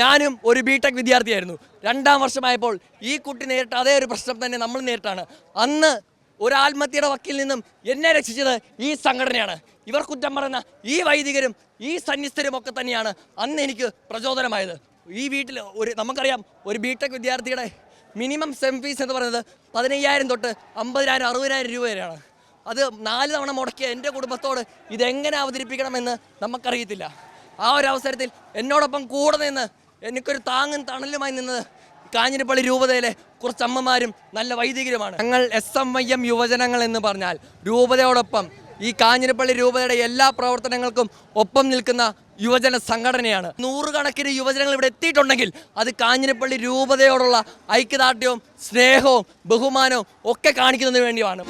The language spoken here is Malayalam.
ഞാനും ഒരു ബി ടെക് വിദ്യാർത്ഥിയായിരുന്നു. രണ്ടാം വർഷമായപ്പോൾ ഈ കുട്ടി നേരിട്ട അതേ ഒരു പ്രശ്നം തന്നെ നമ്മൾ നേരിട്ടാണ്. അന്ന് ഒരു ആത്മഹത്യയുടെ വക്കിൽ നിന്നും എന്നെ രക്ഷിച്ചത് ഈ സംഘടനയാണ്. ഇവർ കുറ്റം പറഞ്ഞ ഈ വൈദികരും ഈ സന്യസ്തരും ഒക്കെ തന്നെയാണ് അന്ന് എനിക്ക് പ്രചോദനമായത്. ഈ വീട്ടിൽ ഒരു നമുക്കറിയാം ഒരു ബി ടെക് വിദ്യാർത്ഥിയുടെ മിനിമം സെം ഫീസ് എന്ന് പറയുന്നത് പതിനയ്യായിരം തൊട്ട് അമ്പതിനായിരം അറുപതിനായിരം രൂപ വരെയാണ്. അത് നാല് തവണ മുടക്കിയ എന്റെ കുടുംബത്തോട് ഇതെങ്ങനെ അവതരിപ്പിക്കണമെന്ന് നമുക്കറിയത്തില്ല. ആ ഒരു അവസരത്തിൽ എന്നോടൊപ്പം കൂടെ നിന്ന് എനിക്കൊരു താങ്ങും തണലുമായി നിന്നത് കാഞ്ഞിരപ്പള്ളി രൂപതയിലെ കുറച്ച് അമ്മമാരും നല്ല വൈദികരുമാണ്. ഞങ്ങൾ എസ് എം ഐ എം യുവജനങ്ങൾ എന്ന് പറഞ്ഞാൽ രൂപതയോടൊപ്പം ഈ കാഞ്ഞിരപ്പള്ളി രൂപതയുടെ എല്ലാ പ്രവർത്തനങ്ങൾക്കും ഒപ്പം നിൽക്കുന്ന യുവജന സംഘടനയാണ്. നൂറുകണക്കിന് യുവജനങ്ങൾ ഇവിടെ എത്തിയിട്ടുണ്ടെങ്കിൽ അത് കാഞ്ഞിരപ്പള്ളി രൂപതയോടുള്ള ഐക്യദാർഢ്യവും സ്നേഹവും ബഹുമാനവും ഒക്കെ കാണിക്കുന്നതിന് വേണ്ടിയാണ്.